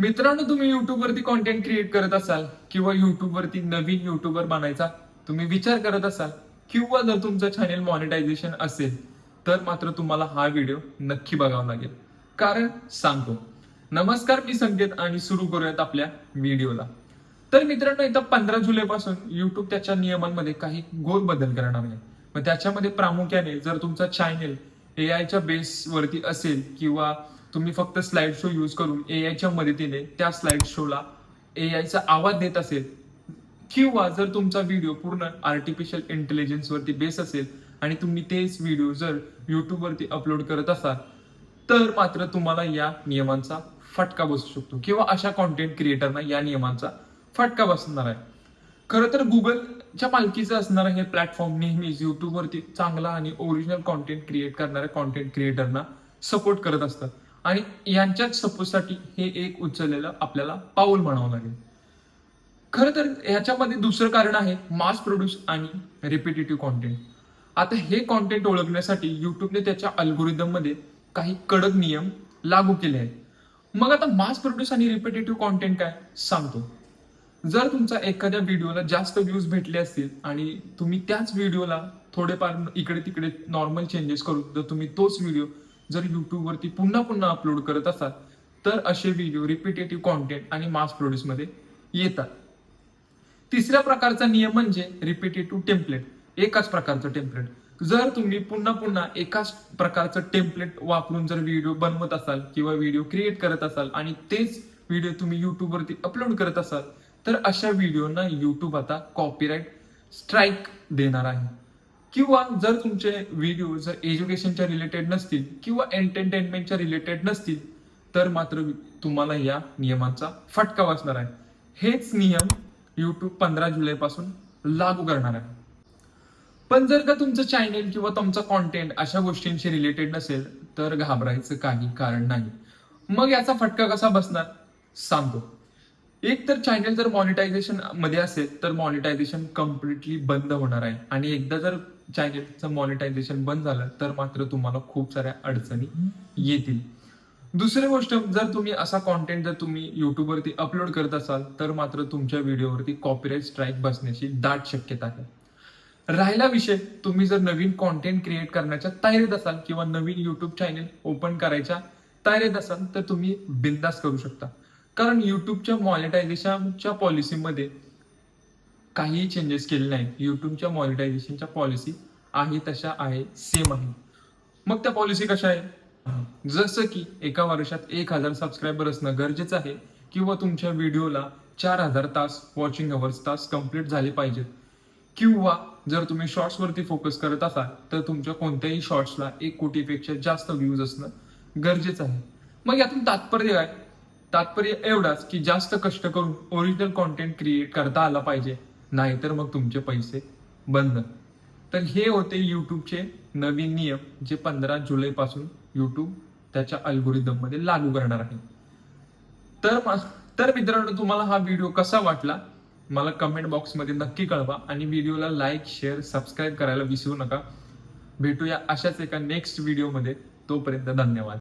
मित्रांनो तुम्ही युट्यूब वरती कॉन्टेंट क्रिएट करत असाल किंवा युट्यूब वरती नवीन युट्यूबर बनायचा तुम्ही विचार करत असाल किंवा जर तुमचं चॅनेल मॉनिटायझेशन असेल तर मात्र तुम्हाला हा व्हिडिओ नक्की बघावा लागेल. कारण सांगतो नमस्कार मी संकेत आणि सुरू करूयात आपल्या व्हिडिओला तर मित्रांनो इथं पंधरा जुलै पासून युट्यूब त्याच्या नियमांमध्ये काही गोल बदल करणार आहे. मग त्याच्यामध्ये प्रामुख्याने जर तुमचा चॅनेल ए आयच्या बेसवरती असेल किंवा तुम्ही फक्त स्लाइड शो यूज करून ए आयच्या मदतीने त्या स्लाइड शोला ए आयचा आवाज देत असेल किंवा जर तुमचा व्हिडिओ पूर्ण आर्टिफिशियल इंटेलिजन्सवरती बेस असेल आणि तुम्ही तेच व्हिडिओ जर यूट्यूबवरती अपलोड करत असाल तर मात्र तुम्हाला या नियमांचा फटका बसू शकतो. किंवा अशा कॉन्टेंट क्रिएटरना या नियमांचा फटका बसणार आहे. खरं तर गुगलच्या मालकीचं असणारं हे प्लॅटफॉर्म नेहमीच युट्यूबवरती चांगला आणि ओरिजिनल कॉन्टेंट क्रिएट करणाऱ्या कॉन्टेंट क्रिएटरना सपोर्ट करत असतात. आणि यांच्याच सपोर्टसाठी हे एक उचललेलं आपल्याला पाऊल म्हणावं लागेल. खरं तर ह्याच्यामध्ये दुसरं कारण आहे मास प्रोड्यूस आणि रिपिटेटिव्ह कॉन्टेंट आता हे कॉन्टेंट ओळखण्यासाठी युट्यूबने त्याच्या अल्गोरिदममध्ये काही कडक नियम लागू केले आहेत. मग आता मास प्रोड्यूस आणि रिपिटेटिव्ह कॉन्टेंट काय? सांगतो. जर तुमचा एखाद्या व्हिडिओला जास्त व्ह्यूज भेटले असतील आणि तुम्ही त्याच व्हिडिओला थोडेफार इकडे तिकडे नॉर्मल चेंजेस करून जर तुम्ही तोच व्हिडिओ जर युट्यूबवरती पुन्हा पुन्हा अपलोड करत असाल तर असे व्हिडिओ रिपिटेटिव्ह कॉन्टेंट आणि मास प्रोड्यूसमध्ये येतात. तिसऱ्या प्रकारचा नियम म्हणजे रिपिटेटिव्ह टेम्पलेट एकाच प्रकारचं टेम्पलेट जर तुम्ही पुन्हा पुन्हा एकाच प्रकारचं टेम्पलेट वापरून जर व्हिडिओ बनवत असाल किंवा व्हिडिओ क्रिएट करत असाल आणि तेच व्हिडिओ तुम्ही युट्यूबवरती अपलोड करत असाल तर अशा व्हिडिओना युट्यूब आता कॉपीराईट स्ट्राईक देणार आहे. किंवा जर तुमचे व्हिडिओ जर एज्युकेशनच्या रिलेटेड नसतील किंवा एंटरटेनमेंटच्या रिलेटेड नसतील तर मात्र तुम्हाला या नियमांचा फटका बसणार आहे. हेच नियम यूट्यूब पंधरा जुलै पासून लागू करणार आहे. पण जर का तुमचं चॅनेल किंवा तुमचा कॉन्टेंट अशा गोष्टींशी रिलेटेड नसेल तर घाबरायचं काही कारण नाही. मग याचा फटका कसा बसणार? सांगतो. एक तर चॅनेल जर मॉनिटायझेशनमध्ये असेल तर मॉनिटायझेशन कम्प्लिटली बंद होणार आहे. आणि एकदा जर चॅनलचं मॉनिटायझेशन बंद झालं तर मात्र तुम्हाला खूप साऱ्या अडचणी येतील. दुसरी गोष्ट जर तुम्ही असा कॉन्टेंट जर तुम्ही युट्यूबवरती अपलोड करत असाल तर मात्र तुमच्या व्हिडिओवरती कॉपीराईट स्ट्राईक बसण्याची दाट शक्यता आहे. राहिला विषय तुम्ही जर नवीन कॉन्टेंट क्रिएट करण्याच्या तयारीत असाल किंवा नवीन युट्यूब चॅनेल ओपन करायच्या तयारीत असाल तर तुम्ही बिंदास करू शकता. कारण युट्यूबच्या मॉनिटायझेशनच्या पॉलिसीमध्ये काहीही चेंजेस केले नाहीत. युट्यूबच्या मॉनिटायझेशनच्या पॉलिसी आहे तशा आहे सेम आहे. मग त्या पॉलिसी कशा आहे जसं की एका वर्षात एक हजार सबस्क्रायबर असणं गरजेचं आहे किंवा तुमच्या व्हिडिओला चार हजार तास वॉचिंग अवर्स तास कंप्लीट झाले पाहिजेत. किंवा जर तुम्ही शॉर्ट्स वरती फोकस करत असाल तर तुमच्या कोणत्याही शॉर्ट्सला एक कोटीपेक्षा जास्त व्ह्यूज असणं गरजेचं आहे. मग यातून तात्पर्य काय? तात्पर्य एवढाच की जास्त कष्ट करून ओरिजिनल कॉन्टेंट क्रिएट करता आला पाहिजे. नाहीतर मग तुमचे पैसे बंद. तर हे होते यूट्यूबचे नवीन नियम जे पंधरा जुलैपासून यूट्यूब त्याच्या अल्गोरिदममध्ये लागू करणार आहे. तर तर मित्रांनो तुम्हाला हा व्हिडिओ कसा वाटला? मला कमेंट बॉक्समध्ये नक्की कळवा आणि व्हिडिओला लाईक शेअर सबस्क्राईब करायला विसरू नका. भेटूया अशाच एका नेक्स्ट व्हिडिओमध्ये तोपर्यंत धन्यवाद.